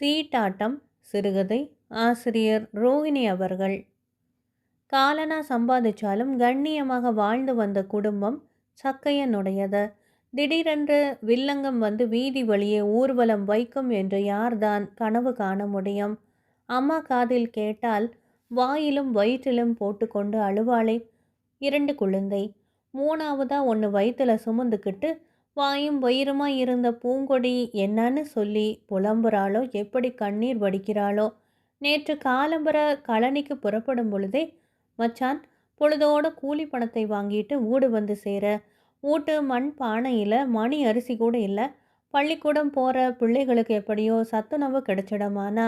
சீட்டாட்டம் சிறுகதை ஆசிரியர் ரோஹிணி அவர்கள். காலனா சம்பாதிச்சாலும் கண்ணியமாக வாழ்ந்து வந்த குடும்பம் சக்கையனுடையது. திடீரென்று வில்லங்கம் வந்து வீதி வழியே ஊர்வலம் வைக்கும் என்று யார்தான் கனவு காண முடியும்? அம்மா காதில் கேட்டால் வாயிலும் வயிற்றிலும் போட்டுக்கொண்டு அழுவாளே இரண்டு குழந்தை. மூணாவதா ஒன்று வயிற்றுல சுமந்துக்கிட்டு வாயும் வயிறுமாய் இருந்த பூங்கொடி என்னன்னு சொல்லி புலம்புறாளோ? எப்படி கண்ணீர் வடிக்கிறாளோ? நேற்று காலம்பர கழனிக்கு புறப்படும் பொழுதே மச்சான் பொழுதோட கூலி பணத்தை வாங்கிட்டு வீடு வந்து சேர. வீட்டு மண் பானையில் மணி அரிசி கூட இல்லை. பள்ளிக்கூடம் போகிற பிள்ளைகளுக்கு எப்படியோ சத்துணவு கிடைச்சிடமானா?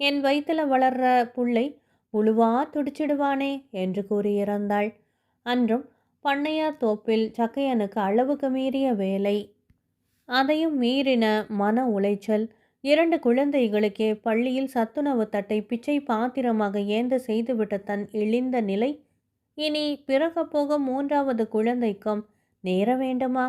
என் வயிற்றில் வளர்ற புள்ளை உழுவா துடிச்சிடுவானே என்று கூறி இறந்தாள் அன்றும் பண்ணையார் தோப்பில் சக்கையனுக்கு அளவுக்கு மீறிய வேலை. அதையும் மீறின மன உளைச்சல். இரண்டு குழந்தைகளுக்கே பள்ளியில் சத்துணவு தட்டை பிச்சை பாத்திரமாக ஏந்த செய்துவிட்ட தன் இழிந்த நிலை. இனி பிறக போக மூன்றாவது குழந்தைக்கும் நேர வேண்டுமா?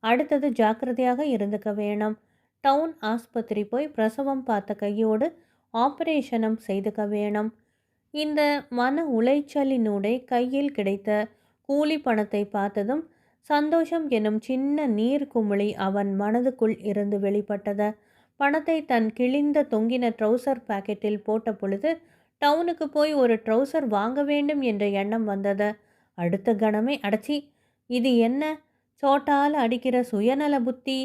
அடுத்தது ஜாக்கிரதையாக இருந்துக்க வேணும். டவுன் ஆஸ்பத்திரி போய் பிரசவம் பார்த்த கையோடு ஆபரேஷனும் செய்துக்க வேணும். இந்த மன உளைச்சலினூடே கையில் கிடைத்த கூலி பணத்தை பார்த்ததும் சந்தோஷம் எனும் சின்ன நீர் குமிழி அவன் மனதுக்குள் இருந்து வெளிப்பட்டது. பணத்தை தன் கிழிந்த தொங்கின ட்ரௌசர் பாக்கெட்டில் போட்ட பொழுது டவுனுக்கு போய் ஒரு ட்ரௌசர் வாங்க வேண்டும் என்ற எண்ணம் வந்தது. அடுத்த கணமே அடைச்சி இது என்ன? சோட்டால் அடிக்கிற சுயநல புத்தி?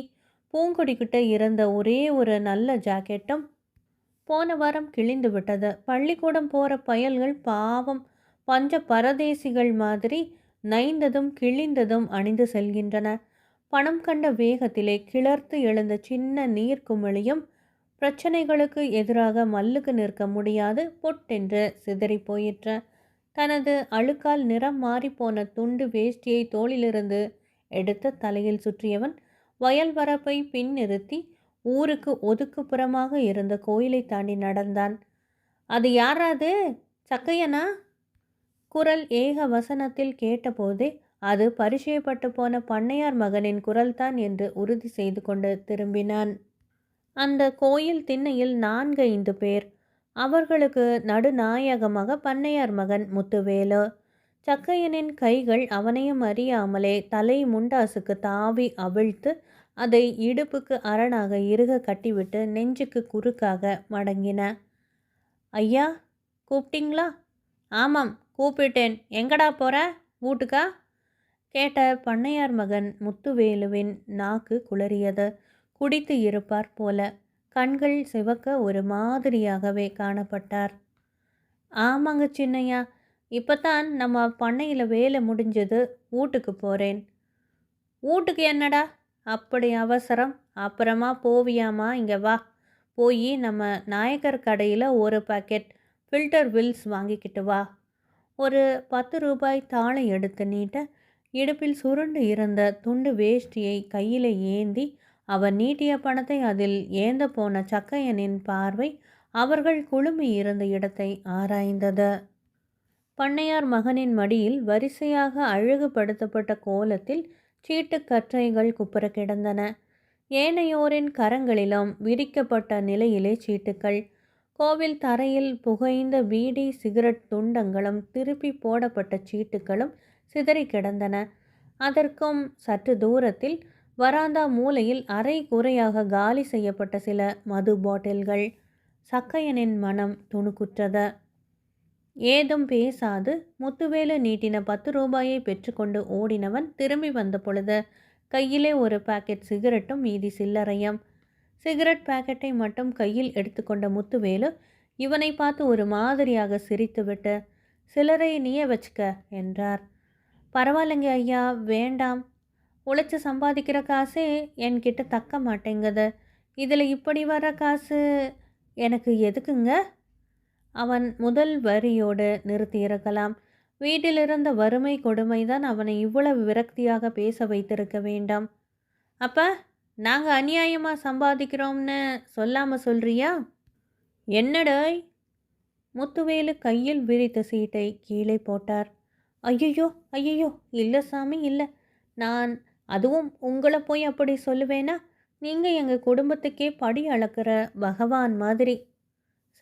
பூங்கொடிக்கிட்ட இருந்த ஒரே ஒரு நல்ல ஜாக்கெட்டும் போன வாரம் கிழிந்து விட்டது பள்ளிக்கூடம் போகிற பயல்கள் பாவம். பஞ்ச பரதேசிகள் மாதிரி நைந்ததும் கிழிந்ததும் அணிந்து செல்கின்றன. பணம் கண்ட வேகத்திலே கிளர்த்து எழுந்த சின்ன நீர்க்குமிழியும் பிரச்சனைகளுக்கு எதிராக மல்லுக்கு நிற்க முடியாது. பொட்டென்று சிதறி போயிற்ற. தனது அழுக்கால் நிறம் மாறிப்போன துண்டு வேஷ்டியை தோளிலிருந்து எடுத்து தலையில் சுற்றியவன் வயல் வரப்பை பின் நிறுத்தி ஊருக்கு ஒதுக்குப்புறமாக இருந்த கோயிலை தாண்டி நடந்தான். அது யாராது சக்கையனா? குரல் ஏக வசனத்தில் கேட்டபோதே அது பரிச்சயப்பட்டு போன பண்ணையார் மகனின் குரல்தான் என்று உறுதி செய்து கொண்டு திரும்பினான். அந்த கோயில் திண்ணையில் நான்கு ஐந்து பேர். அவர்களுக்கு நடுநாயகமாக பண்ணையார் மகன் முத்துவேலு. சக்கையனின் கைகள் அவனையும் அறியாமலே தலை முண்டாசுக்கு தாவி அவிழ்த்து அதை இடுப்புக்கு அரணாக இறுக கட்டிவிட்டு நெஞ்சுக்கு குறுக்காக மடங்கின. ஐயா கூப்பிட்டீங்களா? ஆமாம் கூப்பிட்டேன். எங்கடா போற? வீட்டுக்கா? கேட்ட பண்ணையார் மகன் முத்துவேலுவின் நாக்கு குளறியது. குடித்து இருப்பார் போல. கண்கள் சிவக்க ஒரு மாதிரியாகவே காணப்பட்டார். ஆமாங்க சின்னையா. இப்போத்தான் நம்ம பண்ணையில் வேலை முடிஞ்சது. வீட்டுக்கு போகிறேன் வீட்டுக்கு என்னடா? அப்படி அவசரம். அப்புறமா போவியாமா? இங்கே வா. போய் நம்ம நாயக்கர் கடையில் ஒரு பாக்கெட் ஃபில்டர் வில்ஸ் வாங்கிக்கிட்டு வா. ஒரு பத்து ரூபாய் தாளை எடுத்து நீட்ட இடுப்பில் சுருண்டு இருந்த துண்டு வேஷ்டியை கையில் ஏந்தி அவர் நீட்டிய பணத்தை அதில் ஏந்த போன சக்கையனின் பார்வை அவர்கள் குழுமி இருந்த இடத்தை ஆராய்ந்தது. பண்ணையார் மகனின் மடியில் வரிசையாக அழகுபடுத்தப்பட்ட கோலத்தில் சீட்டுக்கற்றைகள் குப்புற கிடந்தன. ஏனையோரின் கரங்களிலும் விரிக்கப்பட்ட நிலையிலே சீட்டுக்கள் கோவில் தரையில் புகைந்த பீடி சிகரெட் துண்டங்களும் திருப்பி போடப்பட்ட சீட்டுகளும் சிதறி கிடந்தன. அதற்கும் சற்று தூரத்தில் வராந்தா மூலையில் அரை குறையாக காலி செய்யப்பட்ட சில மது பாட்டில்கள். சக்கையனின் மனம் துணுக்குற்றது. ஏதும் பேசாது முத்துவேலு நீட்டின பத்து ரூபாயை பெற்றுக்கொண்டு ஓடினவன் திரும்பி வந்த பொழுது கையிலே ஒரு பாக்கெட் சிகரெட்டும் மீதி சில்லறையும். சிகரெட் பாக்கெட்டை மட்டும் கையில் எடுத்துக்கொண்ட முத்துவேலு இவனை பார்த்து ஒரு மாதிரியாக சிரித்துவிட்டு சிலரை நீயே வச்சுக்க என்றார். பரவாயில்லைங்க ஐயா வேண்டாம். உழைச்சி சம்பாதிக்கிற காசே என்கிட்ட தக்க மாட்டேங்குது. இதில் இப்படி வர காசு எனக்கு எதுக்குங்க? அவன் முதல் வரியோடு நிறுத்தியிருக்கலாம் வீட்டிலிருந்த வறுமை கொடுமை தான் அவனை இவ்வளவு விரக்தியாக பேச வைத்திருக்க வேண்டாம். அப்போ நாங்கள் அநியாயமாக சம்பாதிக்கிறோம்னு சொல்லாமல் சொல்கிறியா என்னடாய் முத்துவேலு கையில் விரித்த சீட்டை கீழே போட்டார். ஐயையோ ஐயையோ இல்லை சாமி இல்லை. நான் அதுவும் உங்களை போய் அப்படி சொல்லுவேனா? நீங்கள் எங்கள் குடும்பத்துக்கே படி அளக்கிற பகவான் மாதிரி.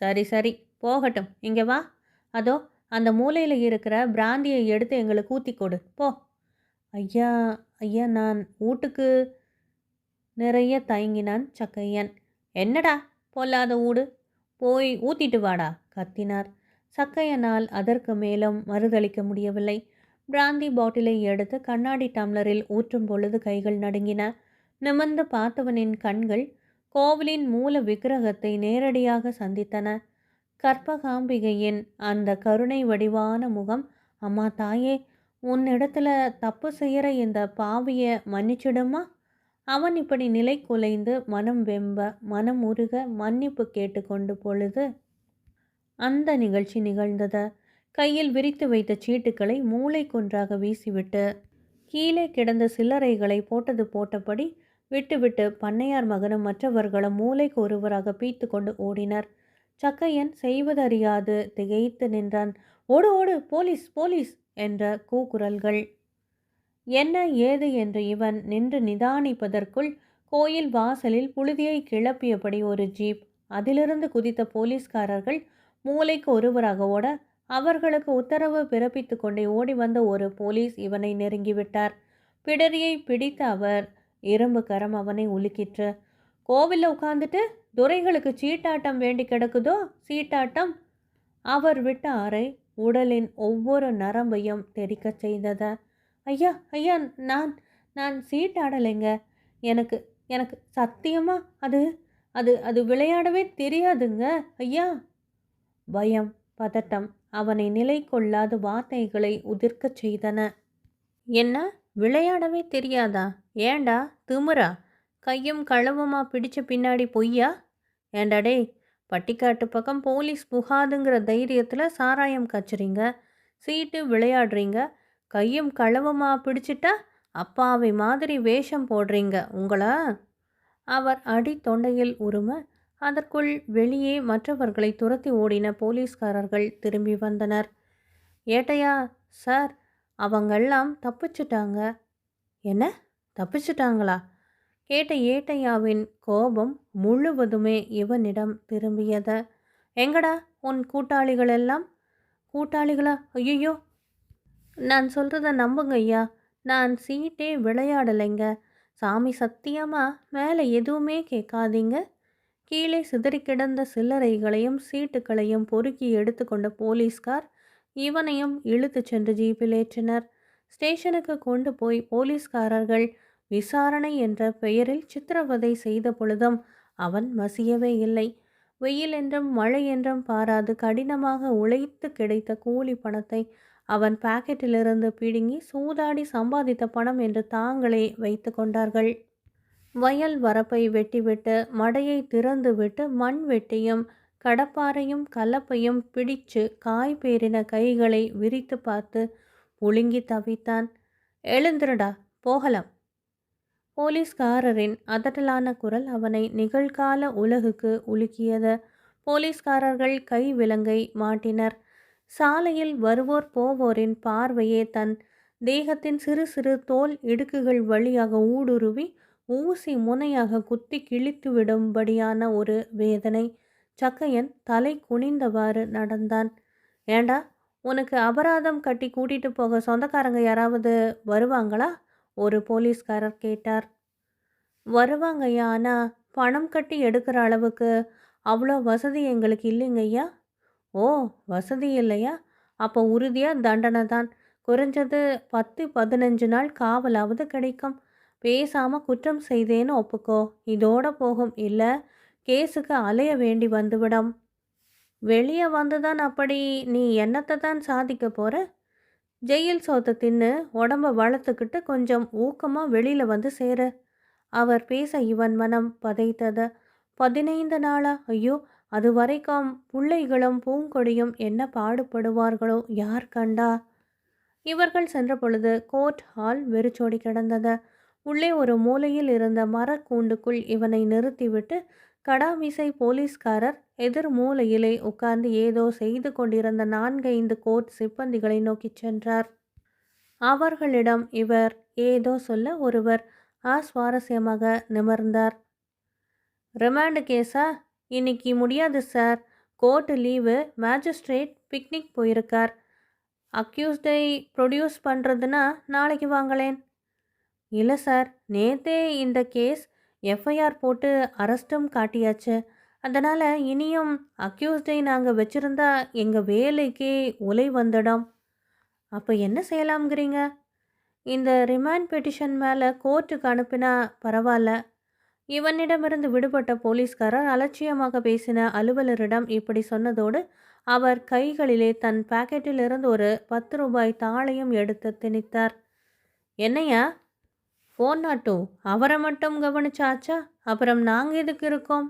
சரி சரி போகட்டும். இங்கே வா. அதோ அந்த மூலையில் இருக்கிற பிராந்தியை எடுத்து எங்களுக்கு ஊற்றி கொடு. போ. ஐயா ஐயா நான் வீட்டுக்கு நிறைய தயங்கினான் சக்கையன். என்னடா பொல்லாத ஊடு? போய் ஊத்திட்டு வாடா கத்தினார். சக்கையனால் அதற்கு மேலும் மறுதளிக்க முடியவில்லை. பிராந்தி பாட்டிலை எடுத்து கண்ணாடி டம்ளரில் ஊற்றும் பொழுது கைகள் நடுங்கின. நிமிர்ந்து பார்த்தவனின் கண்கள் கோவிலின் மூல விக்கிரகத்தை நேரடியாக சந்தித்தன. கற்பகாம்பிகையின் அந்த கருணை வடிவான முகம் அம்மா தாயே உன்னிடத்துல தப்பு செய்கிற இந்த பாவியை மன்னிச்சிடுமா? அவன் இப்படி நிலை குலைந்து மனம் வெம்ப மனம் உருக மன்னிப்பு கேட்டுக்கொண்டு பொழுது அந்த நிகழ்ச்சி நிகழ்ந்தது. கையில் விரித்து வைத்த சீட்டுகளை மூளை குன்றாக வீசிவிட்டு கீழே கிடந்த சில்லறைகளை போட்டது போட்டபடி விட்டுவிட்டு பண்ணையார் மகனும் மற்றவர்களும் மூளைக்கு ஒருவராக பீத்து கொண்டு ஓடினர். சக்கையன் செய்வதறியாது திகைத்து நின்றான். ஓடு ஓடு போலீஸ் போலீஸ் என்ற கூக்குரல்கள். என்ன ஏது என்று இவன் நின்று நிதானிப்பதற்குள் கோயில் வாசலில் புழுதியை கிளப்பியபடி ஒரு ஜீப் அதிலிருந்து குதித்த போலீஸ்காரர்கள் மூளைக்கு ஒருவராக ஓட அவர்களுக்கு உத்தரவு பிறப்பித்து கொண்டே ஓடி வந்த ஒரு போலீஸ் இவனை நெருங்கிவிட்டார். பிடரியை பிடித்த அவர் இரும்பு கரம் அவனை உலுக்கிற்று. கோவிலில் உட்காந்துட்டு துரைகளுக்கு சீட்டாட்டம் வேண்டி கிடக்குதோ? சீட்டாட்டம்? அவர் விட்ட அறை உடலின் ஒவ்வொரு நரம்பையும் தெரிக்கச் செய்தது. ஐயா ஐயா நான் நான் சீட்டாடலைங்க எனக்கு எனக்கு சத்தியமாக அது அது அது விளையாடவே தெரியாதுங்க ஐயா. பயம் பதட்டம் அவனை நிலை கொள்ளாத வார்த்தைகளை உதிர்க்கச் செய்தன. என்ன விளையாடவே தெரியாதா? ஏண்டா திமுறா? கையும் களவுமா பிடிச்ச பின்னாடி பொய்யா? ஏண்டா டேய் பட்டிக்காட்டு பக்கம் போலீஸ் புகாதுங்கிற தைரியத்தில் சாராயம் காய்ச்சுறீங்க? சீட்டு விளையாடுறீங்க? கையும் களவுமா பிடிச்சிட்டா அப்பாவை மாதிரி வேஷம் போடுறீங்க உங்களா? அவர் அடி தொண்டையில் உரும அதற்குள் வெளியே மற்றவர்களை துரத்தி ஓடின போலீஸ்காரர்கள் திரும்பி வந்தனர். ஏட்டையா சார் அவங்கெல்லாம் தப்பிச்சிட்டாங்க. என்ன? தப்பிச்சிட்டாங்களா? கேட்ட ஏட்டையாவின் கோபம் முழுவதுமே இவனிடம் திரும்பியது. எங்கடா உன் கூட்டாளிகள் எல்லாம் கூட்டாளிகளா? ஐயோ நான் சொல்கிறத நம்புங்க ஐயா. நான் சீட்டே விளையாடலைங்க. சாமி சத்தியமாக மேலே எதுவுமே கேட்காதீங்க. கீழே சிதறி கிடந்த சில்லறைகளையும் சீட்டுகளையும் பொறுக்கி எடுத்துக்கொண்ட போலீஸ்கார் இவனையும் இழுத்துச் சென்று ஜீப்பில் ஏற்றினர். ஸ்டேஷனுக்கு கொண்டு போய் போலீஸ்காரர்கள் விசாரணை என்ற பெயரில் சித்திரவதை செய்த பொழுதும் அவன் மசியவே இல்லை. வெயில் என்றும் மழை என்றும் பாராது கடினமாக உழைத்து கிடைத்த கூலி பணத்தை அவன் பாக்கெட்டிலிருந்து பிடுங்கி சூதாடி சம்பாதித்த பணம் என்று தாங்களே வைத்து கொண்டார்கள். வயல் வரப்பை வெட்டிவிட்டு மடையை திறந்துவிட்டு மண் வெட்டியும் கடப்பாரையும் கலப்பையும் பிடிச்சு காய் பேரின கைகளை விரித்து பார்த்து ஒழுங்கி தவித்தான். எழுந்திருடா போகலாம். போலீஸ்காரரின் அதட்டலான குரல் அவனை நிகழ்கால உலகுக்கு உலுக்கியது. போலீஸ்காரர்கள் கை விலங்கை மாட்டினர். சாலையில் வருவோர் போவோரின் பார்வையே தன் தேகத்தின் சிறு சிறு தோல் இடுக்குகள் வழியாக ஊடுருவி ஊசி முனையாக குத்தி கிழித்து விடும்படியான ஒரு வேதனை. சக்கையன் தலை குனிந்தவாறு நடந்தான். ஏண்டா உனக்கு அபராதம் கட்டி கூட்டிட்டு போக சொந்தக்காரங்க யாராவது வருவாங்களா? ஒரு போலீஸ்காரர் கேட்டார். வருவாங்கய்யா ஆனால் பணம் கட்டி எடுக்கிற அளவுக்கு அவ்வளோ வசதி எங்களுக்கு இல்லைங்கய்யா. ஓ வசதி இல்லையா? அப்போ உறுதியாக தண்டனை தான். குறைஞ்சது பத்து பதினஞ்சு நாள் காவலாவது கிடைக்கும். பேசாமல் குற்றம் செய்தேன்னு ஒப்புக்கோ. இதோட போகும். இல்லை கேஸுக்கு அலைய வேண்டி வந்துவிடும். வெளியே வந்துதான் அப்படி நீ என்னத்தை தான் சாதிக்க போகிற ஜெயில் சோத்தை தின்னு உடம்ப வளர்த்துக்கிட்டு கொஞ்சம் ஊக்கமாக வெளியில் வந்து சேரு. அவர் பேச இவன் மனம் பதைத்தது. பதினைந்து நாளா? ஐயோ அது வரைக்கும் பிள்ளைகளும் பூங்கொடியும் என்ன பாடுபடுவார்களோ யார் கண்டா? இவர்கள் சென்ற பொழுது கோர்ட் ஹால் வெறிச்சோடி கிடந்தது. உள்ளே ஒரு மூலையில் இருந்த மரக்கூண்டுக்குள் இவனை நிறுத்திவிட்டு கடாமிசை போலீஸ்காரர் எதிர் மூலையிலே உட்கார்ந்து ஏதோ செய்து கொண்டிருந்த நான்கைந்து கோர்ட் சிப்பந்திகளை நோக்கிச் சென்றார். அவர்களிடம் இவர் ஏதோ சொல்ல ஒருவர் ஆஸ்வாரஸ்யமாக நிமர்ந்தார். ரிமாண்டு கேஸா? இன்னைக்கு முடியாது sir. Court leave. Magistrate picnic போயிருக்கார். அக்யூஸ்டை ப்ரொடியூஸ் பண்ணுறதுனா நாளைக்கு வாங்களேன். இல்லை சார். நேத்தே இந்த கேஸ் எஃப்ஐஆர் போட்டு அரெஸ்ட்டும் காட்டியாச்சு. அதனால் இனியும் அக்யூஸ்டை நாங்கள் வச்சுருந்தா எங்கள் வேலைக்கே உலை வந்துடும். அப்போ என்ன செய்யலாம்ங்கிறீங்க? இந்த ரிமாண்ட் பெட்டிஷன் மேலே கோர்ட்டுக்கு அனுப்பினா பரவாயில்ல இவனிடமிருந்து விடுபட்ட போலீஸ்காரர் அலட்சியமாக பேசின அலுவலரிடம் இப்படி சொன்னதோடு அவர் கைகளிலே தன் பாக்கெட்டில் இருந்து ஒரு பத்து ரூபாய் தாளையும் எடுத்து திணித்தார். என்னையா ஃபோன் நாட்டு. அவரை மட்டும் கவனிச்சாச்சா? அப்புறம் நாங்கள் எதுக்கு இருக்கோம்?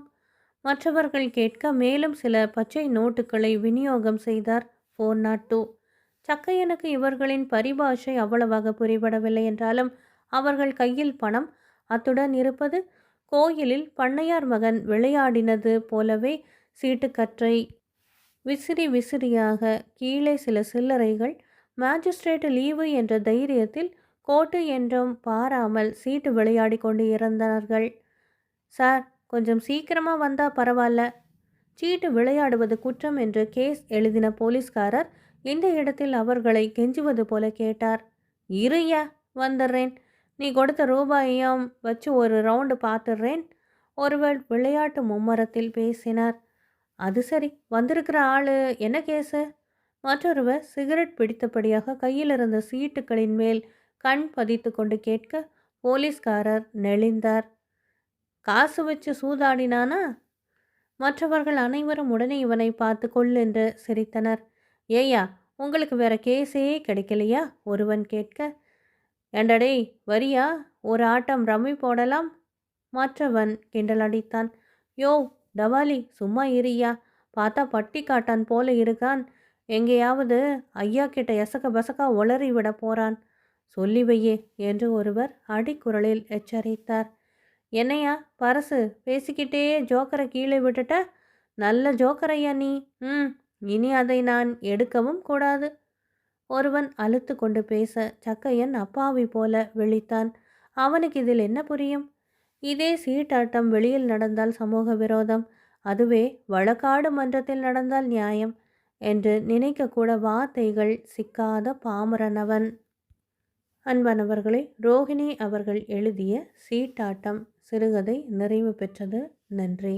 மற்றவர்கள் கேட்க மேலும் சில பச்சை நோட்டுகளை விநியோகம் செய்தார் ஃபோன் நாட்டு. சக்கையனுக்கு இவர்களின் பரிபாஷை அவ்வளவாக புரிபடவில்லை என்றாலும் அவர்கள் கையில் பணம். அத்துடன் இருப்பது கோயிலில் பண்ணையார் மகன் விளையாடினது போலவே சீட்டுக்கற்றை விசிறி விசிறியாக கீழே சில சில்லறைகள் மேஜிஸ்ட்ரேட் லீவு என்ற தைரியத்தில் கோட்டு என்றும் பாராமல் சீட்டு விளையாடி கொண்டு இருந்தார்கள் சார் கொஞ்சம் சீக்கிரமாக வந்தால் பரவாயில்ல சீட்டு விளையாடுவது குற்றம் என்று கேஸ் எழுதின போலீஸ்காரர் இந்த இடத்தில் அவர்களை கெஞ்சுவது போல கேட்டார். இருயா வந்துடுறேன் நீ கொடுத்த ரூபாயையும் வச்சு ஒரு ரவுண்டு பார்த்துடுறேன் ஒருவர் விளையாட்டு மும்மரத்தில் பேசினார். அது சரி வந்திருக்கிற ஆள் என்ன கேஸு மற்றொருவர் சிகரெட் பிடித்தபடியாக கையில் இருந்த சீட்டுகளின் மேல் கண் பதித்து கொண்டு கேட்க போலீஸ்காரர் நெளிந்தார். காசு வச்சு சூதாடினானா? மற்றவர்கள் அனைவரும் உடனே இவனை பார்த்து கொள்ளென்று சிரித்தனர். ஏயா உங்களுக்கு வேற கேஸே கிடைக்கலையா? ஒருவன் கேட்க ஏண்டடே வரியா? ஒரு ஆட்டம் ரம்மி போடலாம்? மற்றவன் கிண்டல் அடித்தான். யோ டவாலி சும்மா இரியா பார்த்தா பட்டி காட்டான் போல இருக்கான். எங்கேயாவது ஐயா கிட்ட எசக்க பசக்கா உளறி விட போறான். சொல்லி வையே என்று ஒருவர் அடிக்குரலில் எச்சரித்தார். என்னையா பரசு பேசிக்கிட்டே ஜோக்கரை கீழே விட்டுட்ட? நல்ல ஜோக்கரையா நீ? ம் இனி அதை நான் எடுக்கவும் கூடாது. ஒருவன் அழுத்து கொண்டு பேச சக்கையன் அப்பாவி போல விழித்தான். அவனுக்கு இதில் என்ன புரியும்? இதே சீட்டாட்டம் வெளியில் நடந்தால் சமூக விரோதம். அதுவே வழக்காடு மன்றத்தில் நடந்தால் நியாயம் என்று நினைக்கக்கூட வார்த்தைகள் சிக்காத பாமரனவன். அன்பனவர்களே ரோஹிணி அவர்கள் எழுதிய சீட்டாட்டம் சிறுகதை நிறைவு பெற்றது. நன்றி.